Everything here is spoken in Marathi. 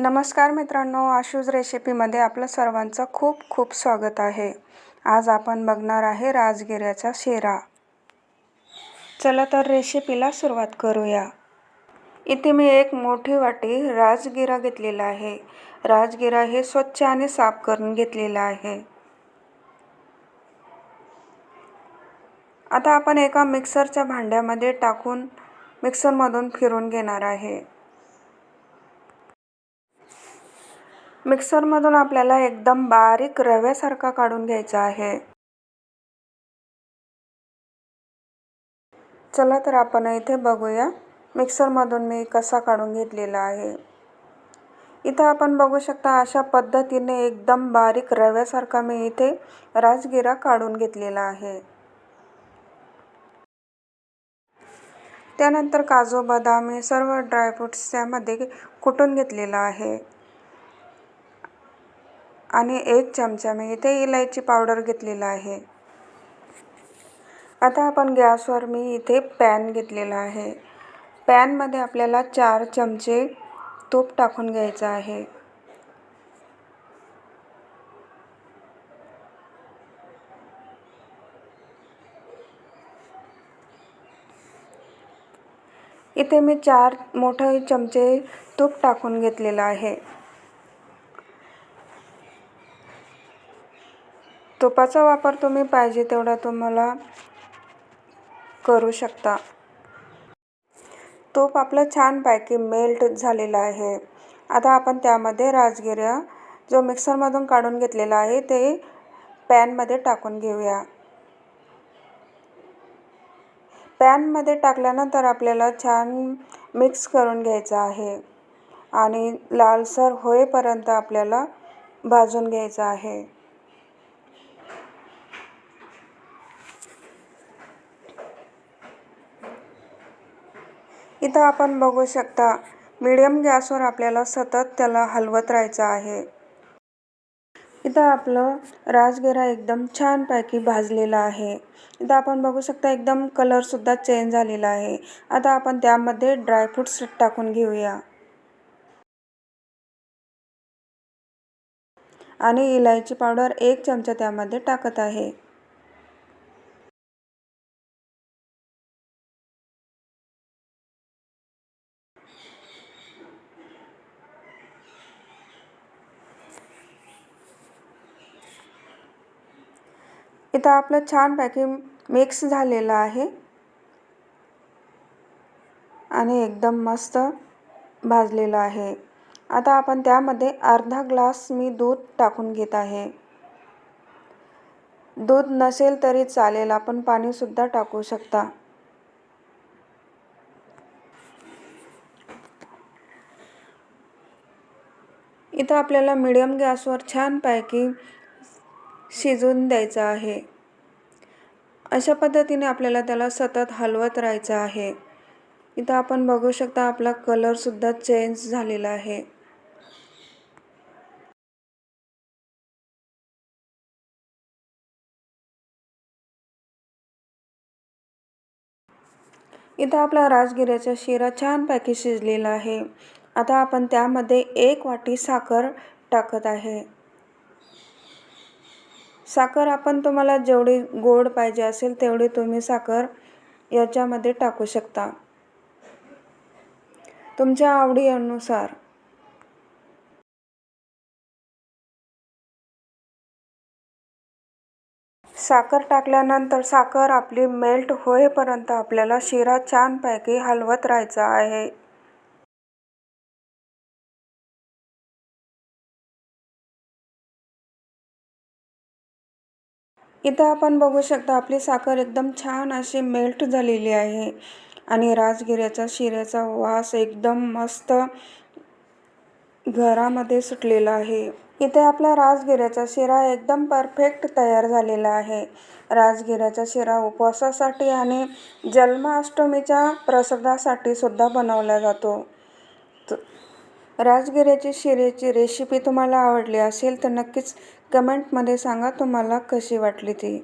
नमस्कार मित्रांनो आशूज रेसिपीमध्ये आपलं सर्वांचं खूप खूप स्वागत आहे. आज आपण बघणार आहे राजगिऱ्याचा शिरा. चला तर रेसिपीला सुरुवात करूया. इथे मी एक मोठी वाटी राजगिरा घेतलेला आहे. राजगिरा हे स्वच्छ आणि साफ करून घेतलेला आहे. आता आपण एका मिक्सरच्या भांड्यामध्ये टाकून मिक्सरमधून फिरून घेणार आहे. मिक्सरमधून आपल्याला एकदम बारीक रव्यासारखा काढून घ्यायचा आहे. चला तर आपण इथे बघूया मिक्सरमधून मी कसा काढून घेतलेला आहे. इथं आपण बघू शकता अशा पद्धतीने एकदम बारीक रव्यासारखा मी इथे राजगिरा काढून घेतलेला आहे. त्यानंतर काजू बदाम हे सर्व ड्रायफ्रुट्स त्यामध्ये कुटून घेतलेलं आहे. आणि एक चमचा मी इथे इलायची पावडर घेतलेला आहे. आता आपण गॅसवर मी इथे पॅन घेतलेला आहे. पॅनमध्ये आपल्याला चार चमचे तूप टाकून घ्यायचं आहे. इथे मी चार मोठे चमचे तूप टाकून घेतलेलं आहे. तुपाचा वापर तुम्ही पाहिजे तेवढा तुम्हाला करू शकता. तूप आपलं छानपैकी मेल्ट झालेलं आहे. आता आपण त्यामध्ये राजगिऱ्या जो मिक्सरमधून काढून घेतलेला आहे ते पॅनमध्ये टाकून घेऊया. पॅनमध्ये टाकल्यानंतर आपल्याला छान मिक्स करून घ्यायचं आहे आणि लालसर होईपर्यंत आपल्याला भाजून घ्यायचं आहे. इथं आपण बघू शकता मीडियम गॅसवर आपल्याला सतत त्याला हलवत राहायचं आहे. इथं आपलं राजगिरा एकदम छानपैकी भाजलेला आहे. इथं आपण बघू शकता एकदम कलरसुद्धा चेंज झालेला आहे. आता आपण त्यामध्ये ड्रायफ्रूट्स टाकून घेऊया. आणि इलायची पावडर एक चमचा त्यामध्ये टाकत आहे. इथं आपलं छानपैकी मिक्स झालेलं आहे. आणि एकदम मस्त भाजलेलं आहे. आता आपण त्यामध्ये अर्धा ग्लास मी दूध टाकून घेत आहे. दूध नसेल तरी चालेल आपण पाणीसुद्धा टाकू शकता. इथं आपल्याला मिडियम गॅसवर छानपैकी शिजून द्यायचं आहे. अशा पद्धतीने आपल्याला त्याला सतत हलवत राहायचं आहे. इथं आपण बघू शकता आपला कलरसुद्धा चेंज झालेला आहे. इथं आपला राजगिऱ्याचा शिरा छानपैकी शिजलेला आहे. आता आपण त्यामध्ये एक वाटी साखर टाकत आहे. साखर आपण तुम्हाला जेवढी गोड पाहिजे असेल तेवढी तुम्ही साखर याच्यामध्ये टाकू शकता. तुमच्या आवडीनुसार. साखर टाकल्यानंतर साखर आपली मेल्ट होईपर्यंत आपल्याला शिरा छानपैकी हलवत राहायचा आहे. इथं आपण बघू शकता आपली साखर एकदम छान अशी मेल्ट झालेली आहे. आणि राजगिऱ्याचा शिऱ्याचा वास एकदम मस्त घरामध्ये सुटलेला आहे. इथे आपला राजगिऱ्याचा शिरा एकदम परफेक्ट तयार झालेला आहे. राजगिऱ्याचा शिरा उपवासासाठी आणि जन्माष्टमीच्या प्रसादासाठी सुद्धा बनवला जातो. राजगिऱ्याची शिरेची रेसिपी तुम्हाला आवडली असेल तर नक्कीच कमेंटमध्ये सांगा तुम्हाला कशी वाटली ती.